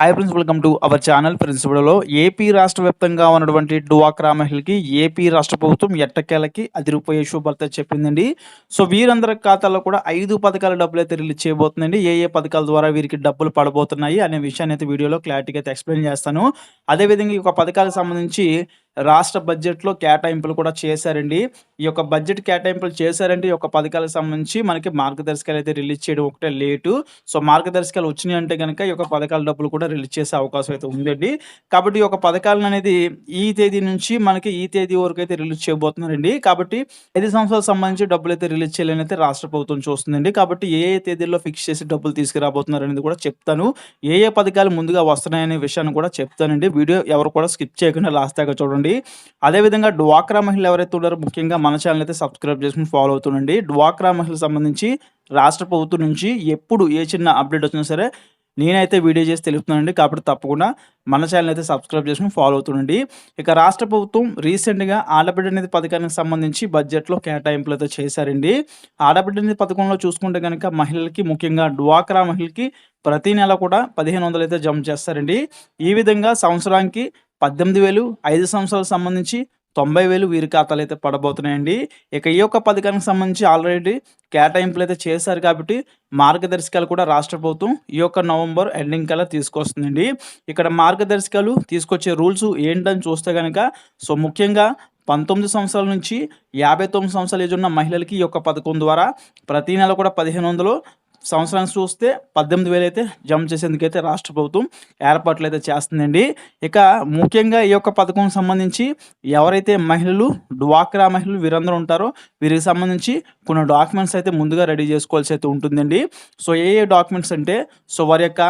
Hi friends welcome to our channel ప్రిన్సిపల్లో AP రాష్ట్ర వ్యాప్తంగా ఉన్నటువంటి డువాక్రా మహిళకి ఏపీ రాష్ట్ర ప్రభుత్వం ఎట్టకేలకి అదిరిపోయే శుభార్త చెప్పిందండి. సో వీరందరి ఖాతాలో కూడా ఐదు పథకాల డబ్బులు అయితే రిలీజ్ చేయబోతుందండి. ఏ ఏ పథకాల ద్వారా వీరికి డబ్బులు పడబోతున్నాయి అనే విషయాన్ని అయితే వీడియోలో క్లారిటీగా అయితే ఎక్స్ప్లెయిన్ చేస్తాను. అదేవిధంగా ఈ యొక్క పథకాలకు సంబంధించి రాష్ట్ర బడ్జెట్లో కేటాయింపులు కూడా చేశారండి. ఈ యొక్క బడ్జెట్ కేటాయింపులు చేశారండి. ఈ యొక్క పథకాలకు సంబంధించి మనకి మార్గదర్శకాలు అయితే రిలీజ్ చేయడం ఒకటే లేటు. సో మార్గదర్శకాలు వచ్చినాయి అంటే కనుక ఈ యొక్క పథకాల డబ్బులు కూడా రిలీజ్ చేసే అవకాశం అయితే ఉందండి. కాబట్టి ఈ యొక్క పథకాలను అనేది ఈ తేదీ నుంచి మనకి ఈ తేదీ వరకు అయితే రిలీజ్ చేయబోతున్నారండి. కాబట్టి ఐదు సంవత్సరాలకు సంబంధించి డబ్బులు అయితే రిలీజ్ చేయాలని అయితే రాష్ట్ర ప్రభుత్వం చూస్తుందండి. కాబట్టి ఏ ఏ తేదీల్లో ఫిక్స్ చేసి డబ్బులు తీసుకురాబోతున్నారు అనేది కూడా చెప్తాను. ఏ ఏ పథకాలు ముందుగా వస్తున్నాయనే విషయాన్ని కూడా చెప్తానండి. వీడియో ఎవరు కూడా స్కిప్ చేయకుండా లాస్ట్ దాకా చూడండి. అదేవిధంగా డ్వాక్రా మహిళలు ఎవరైతే ఉన్నారో ముఖ్యంగా మన ఛానల్ అయితే సబ్స్క్రైబ్ చేసుకుని ఫాలో అవుతుండండి. డ్వాక్రా మహిళలకు సంబంధించి రాష్ట్ర ప్రభుత్వం నుంచి ఎప్పుడు ఏ చిన్న అప్డేట్ వచ్చినా సరే నేనైతే వీడియో చేసి తెలుపుతున్నానండి. కాబట్టి తప్పకుండా మన ఛానల్ అయితే సబ్స్క్రైబ్ చేసుకుని ఫాలో అవుతుండండి. ఇక రాష్ట్ర ప్రభుత్వం రీసెంట్గా ఆడబిడ్డ అనేది పథకానికి సంబంధించి బడ్జెట్లో కేటాయింపులు అయితే చేశారండి. ఆడబిడ్డ అనేది పథకంలో చూసుకుంటే కనుక మహిళలకి ముఖ్యంగా డ్వాక్రా మహిళకి ప్రతి నెల కూడా పదిహేను వందలు అయితే జమ చేస్తారండి. ఈ విధంగా సంవత్సరానికి పద్దెనిమిది వేలు ఐదు సంవత్సరాలకు సంబంధించి తొంభై వేలు వీరి ఖాతాలు అయితే పడబోతున్నాయండి. ఇక ఈ యొక్క పథకానికి సంబంధించి ఆల్రెడీ కేటాయింపులు అయితే చేశారు కాబట్టి మార్గదర్శకాలు కూడా రాష్ట్ర ప్రభుత్వం ఈ యొక్క నవంబర్ ఎండింగ్ కల్లా తీసుకొస్తుందండి. ఇక్కడ మార్గదర్శకాలు తీసుకొచ్చే రూల్స్ ఏంటని చూస్తే కనుక సో ముఖ్యంగా పంతొమ్మిది సంవత్సరాల నుంచి యాభై తొమ్మిది సంవత్సరాల ఏజ్ ఉన్న మహిళలకి ఈ యొక్క పథకం ద్వారా ప్రతి నెల కూడా పదిహేను వందలు సంవత్సరానికి చూస్తే పద్దెనిమిది వేలు అయితే జమ చేసేందుకైతే రాష్ట్ర ప్రభుత్వం ఏర్పాట్లు అయితే చేస్తుందండి. ఇక ముఖ్యంగా ఈ యొక్క పథకం సంబంధించి ఎవరైతే మహిళలు డ్వాక్రా మహిళలు వీరందరూ ఉంటారో వీరికి సంబంధించి కొన్ని డాక్యుమెంట్స్ అయితే ముందుగా రెడీ చేసుకోవాల్సి అయితే ఉంటుందండి. సో ఏ ఏ డాక్యుమెంట్స్ అంటే సో వారి యొక్క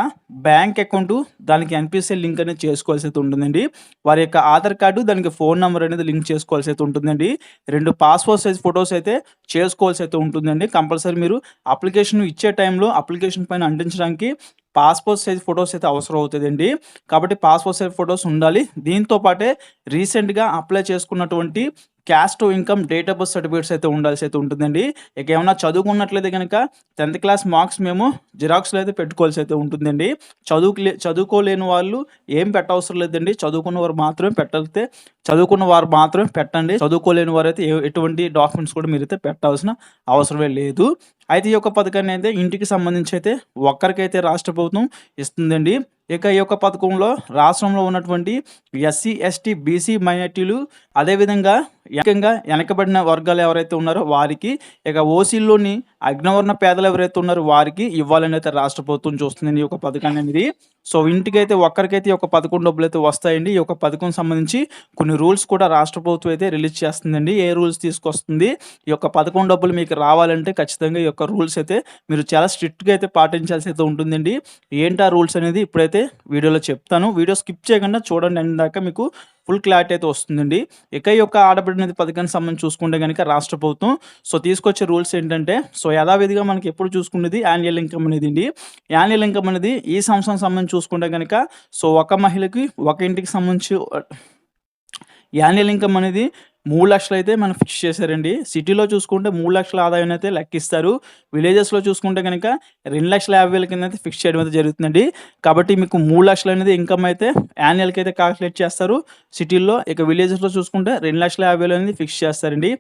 బ్యాంక్ అకౌంట్ దానికి ఎన్పిసిఐ లింక్ అనేది చేసుకోవాల్సి అయితే ఉంటుందండి. వారి యొక్క ఆధార్ కార్డు దానికి ఫోన్ నెంబర్ అనేది లింక్ చేసుకోవాల్సి అయితే ఉంటుందండి. రెండు పాస్పోర్ట్ సైజ్ ఫొటోస్ అయితే చేసుకోవాల్సి అయితే ఉంటుందండి. కంపల్సరీ మీరు అప్లికేషన్ ఇచ్చే టైంలో అప్లికేషన్ పైన అంటించడానికి పాస్పోర్ట్ సైజ్ ఫొటోస్ అయితే అవసరం అవుతుందండి. కాబట్టి పాస్పోర్ట్ సైజ్ ఫొటోస్ ఉండాలి. దీంతో పాటే రీసెంట్గా అప్లై చేసుకున్నటువంటి caste income date of birth certificates అయితే ఉండాల్సి అయితే ఉంటుందండి. ఇక ఏమైనా చదువుకున్నట్లయితే కనుక టెన్త్ క్లాస్ మార్క్స్ మేము జిరాక్స్లో అయితే పెట్టుకోవాల్సి అయితే ఉంటుందండి. చదువు చదువుకోలేని వాళ్ళు ఏం పెట్టవసరం లేదండి. చదువుకున్న వారు మాత్రమే పెట్టాలితే చదువుకున్న వారు మాత్రమే పెట్టండి. చదువుకోలేని వారు అయితే ఎటువంటి డాక్యుమెంట్స్ కూడా మీరైతే పెట్టాల్సిన అవసరమే లేదు. అయితే ఈ యొక్క పథకాన్ని అయితే ఇంటికి సంబంధించి అయితే ఒక్కరికైతే రాష్ట్ర ప్రభుత్వం ఇస్తుందండి. ఇక ఈ యొక్క పథకంలో రాష్ట్రంలో ఉన్నటువంటి ఎస్సీ ఎస్టీ బీసీ మైనార్టీలు అదేవిధంగా ఏకంగా వెనకబడిన వర్గాలు ఎవరైతే ఉన్నారో వారికి ఇక ఓసీల్లోని అగ్నవర్ణ పేదలు ఎవరైతే ఉన్నారో వారికి ఇవ్వాలని అయితే రాష్ట్ర ప్రభుత్వం చూస్తుంది ఈ యొక్క పథకాన్ని అనేది. సో ఇంటికైతే ఒక్కరికైతే ఈ యొక్క పథకం డబ్బులు అయితే వస్తాయండి. ఈ యొక్క పథకం సంబంధించి కొన్ని రూల్స్ కూడా రాష్ట్ర ప్రభుత్వం అయితే రిలీజ్ చేస్తుందండి. ఏ రూల్స్ తీసుకొస్తుంది? ఈ యొక్క పథకం డబ్బులు మీకు రావాలంటే ఖచ్చితంగా ఈ యొక్క రూల్స్ అయితే మీరు చాలా స్ట్రిక్ట్గా అయితే పాటించాల్సి అయితే ఉంటుందండి. ఏంటి ఆ రూల్స్ అనేది? ఇప్పుడైతే వీడియోలో చెప్తాను. వీడియో స్కిప్ చేయకుండా చూడండి. అందాక మీకు ఫుల్ క్లారిటీ అయితే వస్తుందండి. ఇక ఈ యొక్క ఆడబిడ్డ నిధి పథకానికి సంబంధించి చూసుకుంటే కనుక రాష్ట్ర ప్రభుత్వం సో తీసుకొచ్చే రూల్స్ ఏంటంటే సో యథావిధిగా మనకి ఎప్పుడు చూసుకునేది యాన్యువల్ ఇన్కమ్ అనేది అండి. యాన్యువల్ ఇన్కమ్ అనేది ఈ సంవత్సరం సంబంధించి చూసుకుంటే కనుక సో ఒక మహిళకి ఒక ఇంటికి సంబంధించి యాన్యువల్ ఇన్కమ్ అనేది మూడు లక్షలు అయితే మనం ఫిక్స్ చేశారండి. సిటీలో చూసుకుంటే మూడు లక్షల ఆదాయం అయితే లెక్కిస్తారు. విలేజెస్లో చూసుకుంటే కనుక రెండు లక్షల యాభై వేల కింద అయితే ఫిక్స్ చేయడం అయితే జరుగుతుందండి. కాబట్టి మీకు మూడు లక్షలు అనేది ఇన్కమ్ అయితే యాన్యువల్కి అయితే కాల్కులేట్ చేస్తారు. సిటీల్లో ఇక విలేజెస్లో చూసుకుంటే రెండు లక్షల యాభై వేలు అనేది ఫిక్స్ చేస్తారండి.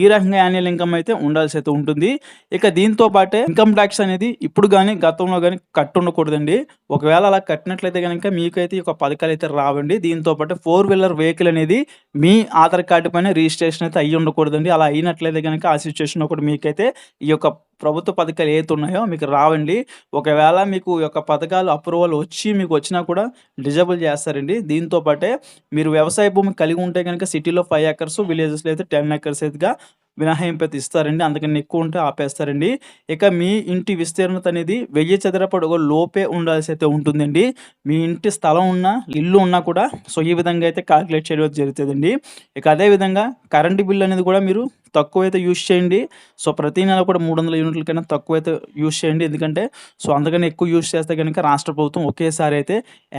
ఈ రకంగా యాన్యువల్ ఇన్కమ్ అయితే ఉండాల్సి అయితే ఉంటుంది. ఇక దీంతో పాటే ఇన్కమ్ ట్యాక్స్ అనేది ఇప్పుడు కానీ గతంలో కానీ కట్టు ఉండకూడదండి ఒకవేళ అలా కట్టినట్లయితే కనుక మీకైతే ఒక పథకాలు అయితే రావండి. దీంతో పాటు ఫోర్ వీలర్ వెహికల్ అనేది మీ ఆధార్ కార్డు పైన రిజిస్ట్రేషన్ అయితే అయ్యి ఉండకూడదండి. అలా అయినట్లయితే కనుక ఆ సిచ్యువేషన్ ఒకటి మీకైతే ఈ యొక్క ప్రభుత్వ పథకాలు ఏవైతే ఉన్నాయో మీకు రావండి. ఒకవేళ మీకు యొక్క పథకాలు అప్రూవల్ వచ్చి మీకు వచ్చినా కూడా డిజబుల్ చేస్తారండి. దీంతో పాటే మీరు వ్యవసాయ భూమి కలిగి ఉంటే కనుక సిటీలో ఫైవ్ ఎకర్స్ విలేజెస్లో అయితే టెన్ ఎకర్స్ అయితేగా మినహాయింపు అయితే ఇస్తారండి అందుకని ఎక్కువ ఉంటే ఆపేస్తారండి. ఇక మీ ఇంటి విస్తీర్ణత అనేది వెయ్యి చదరపు ఒక లోపే ఉండాల్సి అయితే ఉంటుందండి. మీ ఇంటి స్థలం ఉన్నా ఇల్లు ఉన్నా కూడా సో ఈ విధంగా అయితే కాలిక్యులేట్ చేయడం జరుగుతుందండి. ఇక అదేవిధంగా కరెంటు బిల్ అనేది కూడా మీరు తక్కువ అయితే యూస్ చేయండి. సో ప్రతి నెల కూడా మూడు వందల యూనిట్ల కన్నా తక్కువ అయితే యూస్ చేయండి. ఎందుకంటే సో అందుకని ఎక్కువ యూజ్ చేస్తే కనుక రాష్ట్ర ప్రభుత్వం ఒకేసారి అయితే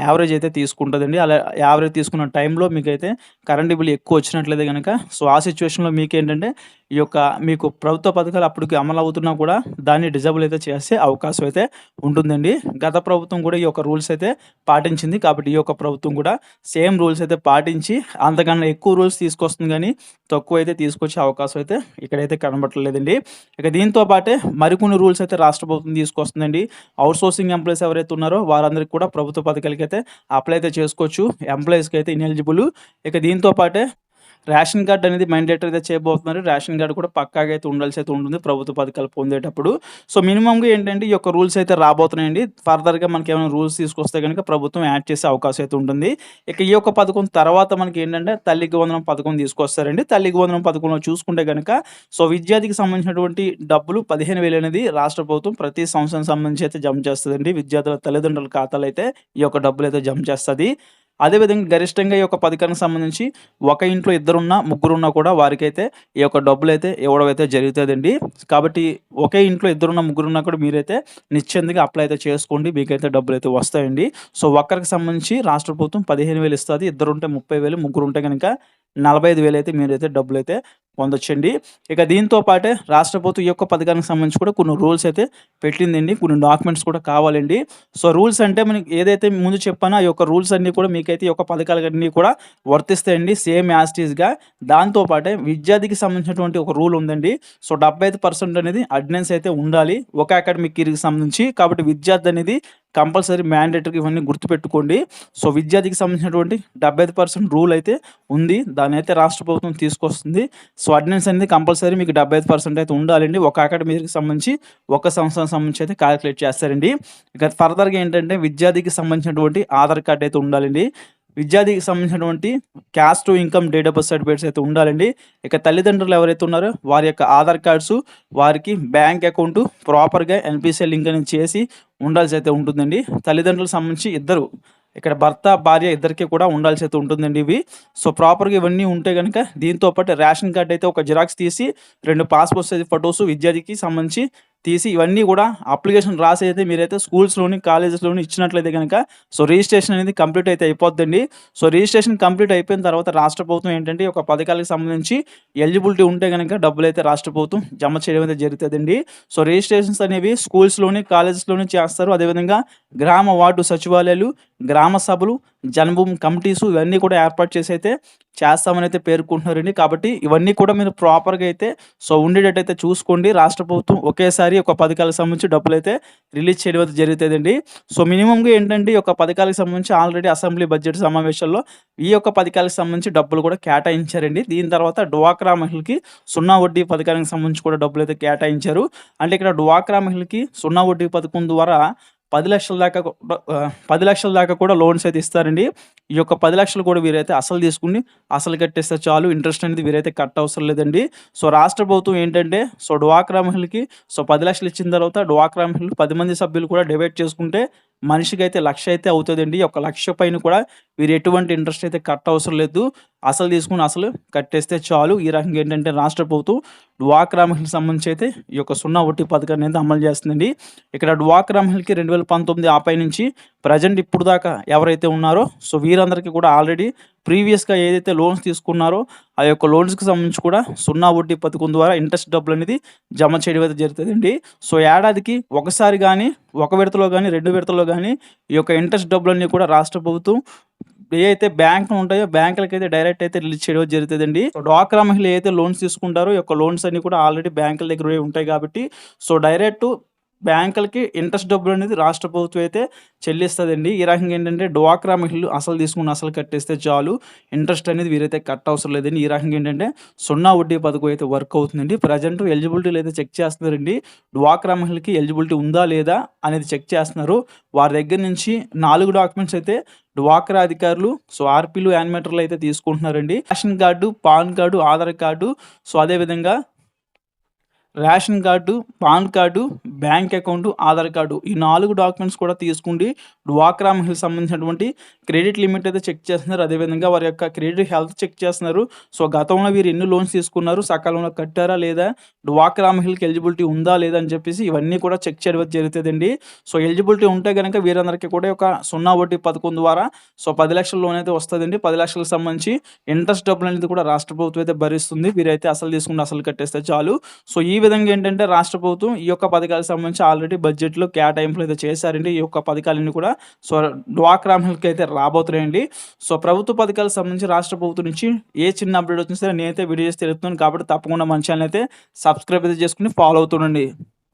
యావరేజ్ అయితే తీసుకుంటుందండి. అలా యావరేజ్ తీసుకున్న టైంలో మీకైతే కరెంటు కరెంట్ బిల్ ఎక్కువ వచ్చినట్లయితే కనుక సో ఆ సిచ్యువేషన్లో మీకేంటంటే ఈ యొక్క మీకు ప్రభుత్వ పథకాలు అప్పటికి అమలు అవుతున్నా కూడా దాన్ని డిజబుల్ అయితే చేసే అవకాశం అయితే ఉంటుందండి. గత ప్రభుత్వం కూడా ఈ యొక్క రూల్స్ అయితే పాటించింది. కాబట్టి ఈ యొక్క ప్రభుత్వం కూడా సేమ్ రూల్స్ అయితే పాటించి అంతకన్నా ఎక్కువ రూల్స్ తీసుకొస్తుంది కానీ తక్కువ అయితే తీసుకొచ్చే అవకాశం అయితే ఇక్కడైతే కనబడట్లేదండి. ఇక దీంతో పాటే మరికొన్ని రూల్స్ అయితే రాష్ట్ర ప్రభుత్వం తీసుకొస్తుందండి. అవుట్ సోర్సింగ్ ఎంప్లాయీస్ ఎవరైతే ఉన్నారో వారందరికీ కూడా ప్రభుత్వ పథకాలకి అయితే అప్లై అయితే చేసుకోవచ్చు. ఎంప్లాయీస్కి అయితే ఇన్ఎలిజిబుల్ ఇక దీంతో పాటే రేషన్ కార్డ్ అనేది మ్యాండేటరీ అయితే చేయబోతున్నారు. రేషన్ కార్డు కూడా పక్కాగా అయితే ఉండాల్సి అయితే ఉంటుంది ప్రభుత్వ పథకాలు పొందేటప్పుడు. సో మినిమంగా ఏంటంటే ఈ యొక్క రూల్స్ అయితే రాబోతున్నాయండి. ఫర్దర్గా మనకి ఏమైనా రూల్స్ తీసుకొస్తే కనుక ప్రభుత్వం యాడ్ చేసే అవకాశం అయితే ఉంటుంది. ఇక ఈ యొక్క పథకం తర్వాత మనకి ఏంటంటే తల్లికి వందనం పథకం తీసుకొస్తారండి. తల్లికి వందనం పథకంలో చూసుకుంటే కనుక సో విద్యార్థికి సంబంధించినటువంటి డబ్బులు పదిహేను వేలు అనేది రాష్ట్ర ప్రభుత్వం ప్రతి సంవత్సరం సంబంధించి అయితే జమ చేస్తుందండి. విద్యార్థుల తల్లిదండ్రుల ఖాతాలు అయితే ఈ యొక్క డబ్బులు అయితే జమ చేస్తుంది. అదేవిధంగా గరిష్టంగా ఈ యొక్క పథకానికి సంబంధించి ఒక ఇంట్లో ఇద్దరున్నా ముగ్గురున్నా కూడా వారికైతే ఈ యొక్క డబ్బులు అయితే ఇవ్వడం అయితే జరుగుతుందండి. కాబట్టి ఒకే ఇంట్లో ఇద్దరున్న ముగ్గురున్నా కూడా మీరైతే నిశ్చింతగా అప్లై అయితే చేసుకోండి. మీకైతే డబ్బులు అయితే వస్తాయండి. సో ఒక్కరికి సంబంధించి రాష్ట్ర ప్రభుత్వం పదిహేను వేలు ఇస్తుంది. ఇద్దరు ఉంటే ముప్పై వేలు ముగ్గురు ఉంటే కనుక నలభై ఐదు వేలు అయితే మీరైతే డబ్బులు అయితే పొందొచ్చండి. ఇక దీంతో పాటే రాష్ట్ర ప్రభుత్వం ఈ యొక్క పథకానికి సంబంధించి కూడా కొన్ని రూల్స్ అయితే పెట్టిందండి. కొన్ని డాక్యుమెంట్స్ కూడా కావాలండి. సో రూల్స్ అంటే మనకి ఏదైతే ముందు చెప్పానో ఆ యొక్క రూల్స్ అన్నీ కూడా మీకైతే ఈ యొక్క పథకాలన్నీ కూడా వర్తిస్తాయండి సేమ్ యాస్టీస్గా దాంతోపాటే విద్యార్థికి సంబంధించినటువంటి ఒక రూల్ ఉందండి. సో డెబ్బై పర్సెంట్ అనేది అటెండెన్స్ అయితే ఉండాలి. ఒక అకాడమిక్ ఇయర్కి సంబంధించి. కాబట్టి విద్యార్థి అనేది కంపల్సరీ మ్యాండేటరీ ఇవన్నీ గుర్తుపెట్టుకోండి. సో విద్యార్థికి సంబంధించినటువంటి డెబ్బై ఐదు పర్సెంట్ రూల్ అయితే ఉంది. దాని అయితే రాష్ట్ర ప్రభుత్వం తీసుకొస్తుంది. సో అటెండెన్స్ అనేది కంపల్సరీ మీకు డెబ్బై ఐదు పర్సెంట్ అయితే ఉండాలండి. ఒక అకాడమీకి సంబంధించి ఒక సంవత్సరం సంబంధించి అయితే క్యాలిక్యులేట్ చేస్తారండి. ఇక ఫర్దర్గా ఏంటంటే విద్యార్థికి సంబంధించినటువంటి ఆధార్ కార్డ్ అయితే ఉండాలండి. విద్యార్థికి సంబంధించినటువంటి caste income date of birth certificates అయితే ఉండాలండి. ఇక తల్లిదండ్రులు ఎవరైతే ఉన్నారో వారి యొక్క ఆధార్ కార్డ్స్ వారికి బ్యాంక్ అకౌంట్ ప్రాపర్గా ఎన్పిసిఐ లింక్ అనేది చేసి ఉండాల్సి అయితే ఉంటుందండి. తల్లిదండ్రులకు సంబంధించి ఇద్దరు ఇక్కడ భర్త భార్య ఇద్దరికి కూడా ఉండాల్సి అయితే ఉంటుందండి ఇవి. సో ప్రాపర్గా ఇవన్నీ ఉంటే కనుక దీంతో పాటు రేషన్ కార్డ్ అయితే ఒక జిరాక్స్ తీసి రెండు పాస్పోర్ట్ సైజ్ ఫొటోస్ విద్యార్థికి సంబంధించి తీసి ఇవన్నీ కూడా అప్లికేషన్ రాసి అయితే మీరైతే స్కూల్స్లోని కాలేజెస్లోని ఇచ్చినట్లయితే కనుక సో రిజిస్ట్రేషన్ అనేది కంప్లీట్ అయితే అయిపోద్దండి. సో రిజిస్ట్రేషన్ కంప్లీట్ అయిపోయిన తర్వాత రాష్ట్ర ప్రభుత్వం ఏంటంటే ఒక పథకాలకు సంబంధించి ఎలిజిబిలిటీ ఉంటే కనుక డబ్బులు అయితే రాష్ట్ర ప్రభుత్వం జమ చేయడం అయితే జరుగుతుందండి. సో రిజిస్ట్రేషన్స్ అనేవి స్కూల్స్లోని కాలేజెస్లోని చేస్తారు. అదేవిధంగా గ్రామ వార్డు సచివాలయాలు గ్రామ సభలు జన్మభూమి కమిటీస్ ఇవన్నీ కూడా ఏర్పాటు చేసి అయితే చేస్తామని అయితే పేర్కొంటున్నారండి. కాబట్టి ఇవన్నీ కూడా మీరు ప్రాపర్గా అయితే సో ఉండేటట్టు అయితే చూసుకోండి. రాష్ట్ర ప్రభుత్వం ఒకేసారి ఒక పథకాలకు సంబంధించి డబ్బులు అయితే రిలీజ్ చేయడం అయితే జరుగుతుందండి. సో మినిమంగా ఏంటంటే ఈ యొక్క పథకాలకు సంబంధించి ఆల్రెడీ అసెంబ్లీ బడ్జెట్ సమావేశాల్లో ఈ యొక్క పథకాలకు సంబంధించి డబ్బులు కూడా కేటాయించారండి. దీని తర్వాత డ్వాక్రా మహిళకి సున్నా వడ్డీ పథకానికి సంబంధించి కూడా డబ్బులు అయితే కేటాయించారు. అంటే ఇక్కడ డ్వాక్రా మహిళకి సున్నా వడ్డీ పథకం ద్వారా పది లక్షల దాకా కూడా, పది లక్షల దాకా కూడా లోన్స్ అయితే ఇస్తారండి. ఈ యొక్క పది లక్షలు కూడా వీరైతే అసలు తీసుకుని అసలు కట్టేస్తే చాలు. ఇంట్రెస్ట్ అనేది వీరైతే కట్ అవసరం లేదండి. సో రాష్ట్ర ప్రభుత్వం ఏంటంటే సో డ్వాక్రా మహిళకి సో పది లక్షలు ఇచ్చిన తర్వాత డ్వాక్రా మహిళలు పది మంది సభ్యులు కూడా డివైడ్ చేసుకుంటే మనిషికి అయితే లక్ష అయితే అవుతుందండి. ఒక లక్ష పైన కూడా వీరు ఎటువంటి ఇంట్రెస్ట్ అయితే కట్ అవసరం లేదు. అసలు తీసుకుని అసలు కట్టేస్తే చాలు. ఈ రకంగా ఏంటంటే రాష్ట్ర ప్రభుత్వం డ్వాక్రా మహిళకి సంబంధించి అయితే ఈ యొక్క సున్నా వడ్డీ పథకాన్ని అయితే అమలు చేస్తుందండి. ఇక్కడ డ్వాక్రా మహిళకి రెండు వేల పంతొమ్మిది ఆపై నుంచి ప్రజెంట్ ఇప్పుడు దాకా ఎవరైతే ఉన్నారో సో వీరందరికీ కూడా ఆల్రెడీ ప్రీవియస్గా ఏదైతే లోన్స్ తీసుకున్నారో ఆ యొక్క లోన్స్కి సంబంధించి కూడా సున్నా వడ్డీ పథకం ద్వారా ఇంట్రెస్ట్ డబ్బులు అనేది జమ చేయడం అయితే జరుగుతుందండి. సో ఏడాదికి ఒకసారి కానీ ఒక విడతలో కానీ రెండు విడతలో కానీ ఈ యొక్క ఇంట్రెస్ట్ డబ్బులన్నీ కూడా రాష్ట్ర ప్రభుత్వం ఏవైతే బ్యాంకులు ఉంటాయో బ్యాంకులకి అయితే డైరెక్ట్ అయితే రిలీజ్ చేయడం జరుగుతుందండి. సో డ్వాక్రా మహిళ ఏదైతే లోన్స్ తీసుకుంటారో యొక్క లోన్స్ అన్ని కూడా ఆల్రెడీ బ్యాంకుల దగ్గర ఉంటాయి కాబట్టి సో డైరెక్ట్ బ్యాంకులకి ఇంట్రెస్ట్ డబ్బులు అనేది రాష్ట్ర ప్రభుత్వం అయితే చెల్లిస్తుందండి. ఈ రకంగా ఏంటంటే డ్వాక్రా మహిళలు అసలు తీసుకుని అసలు కట్టేస్తే చాలు. ఇంట్రెస్ట్ అనేది వీరైతే కట్ అవసరం లేదండి. ఈ రకంగా ఏంటంటే సున్నా వడ్డీ పథకం అయితే వర్క్ అవుతుందండి. ప్రజెంట్ ఎలిజిబిలిటీలు అయితే చెక్ చేస్తున్నారండి. డ్వాక్రా మహిళకి ఎలిజిబిలిటీ ఉందా లేదా అనేది చెక్ చేస్తున్నారు. వారి దగ్గర నుంచి నాలుగు డాక్యుమెంట్స్ అయితే డ్వాక్రా అధికారులు సో ఆర్పీలు యానిమేటర్లు అయితే తీసుకుంటున్నారండి. Ration card pan card Aadhaar card so అదేవిధంగా ration card pan card bank account Aadhaar card ఈ నాలుగు డాక్యుమెంట్స్ కూడా తీసుకుండి డ్వాక్రా మహిళకి సంబంధించినటువంటి క్రెడిట్ లిమిట్ అయితే చెక్ చేస్తున్నారు. అదేవిధంగా వారి యొక్క క్రెడిట్ హెల్త్ చెక్ చేస్తున్నారు. సో గతంలో వీరు ఎన్ని లోన్స్ తీసుకున్నారు సకాలంలో కట్టారా లేదా డ్వాక్రా మహిళకి ఎలిజిబిలిటీ ఉందా లేదా అని చెప్పేసి ఇవన్నీ కూడా చెక్ చేయడం జరుగుతుందండి. సో ఎలిజిబిలిటీ ఉంటే కనుక వీరందరికీ కూడా ఒక సున్నా వడ్డీ పథకం ద్వారా సో పది లక్షల లోన్ అయితే వస్తుందండి. పది లక్షలకు సంబంధించి ఇంట్రెస్ట్ డబ్బులు అనేది కూడా రాష్ట్ర ప్రభుత్వం అయితే భరిస్తుంది. వీరైతే అసలు తీసుకుంటే అసలు కట్టేస్తే చాలు. సో ఈ విధంగా ఏంటంటే రాష్ట్ర ప్రభుత్వం ఈ యొక్క పథకాలకు సంబంధించి ఆల్రెడీ బడ్జెట్లో కేటాయింపులు అయితే చేశారండి. ఈ యొక్క పథకాలన్నీ కూడా సో డ్వాక్రా మహిళకి అయితే రాబోతున్నాయండి. సో ప్రభుత్వ పథకాలకు సంబంధించి రాష్ట్ర ప్రభుత్వం నుంచి ఏ చిన్న అప్డేట్ వచ్చినా సరే నేనైతే వీడియో చేసి తెలుపుతున్నాను. కాబట్టి తప్పకుండా మన ఛానల్ అయితే సబ్స్క్రైబ్ అయితే చేసుకుని ఫాలో అవుతుండండి.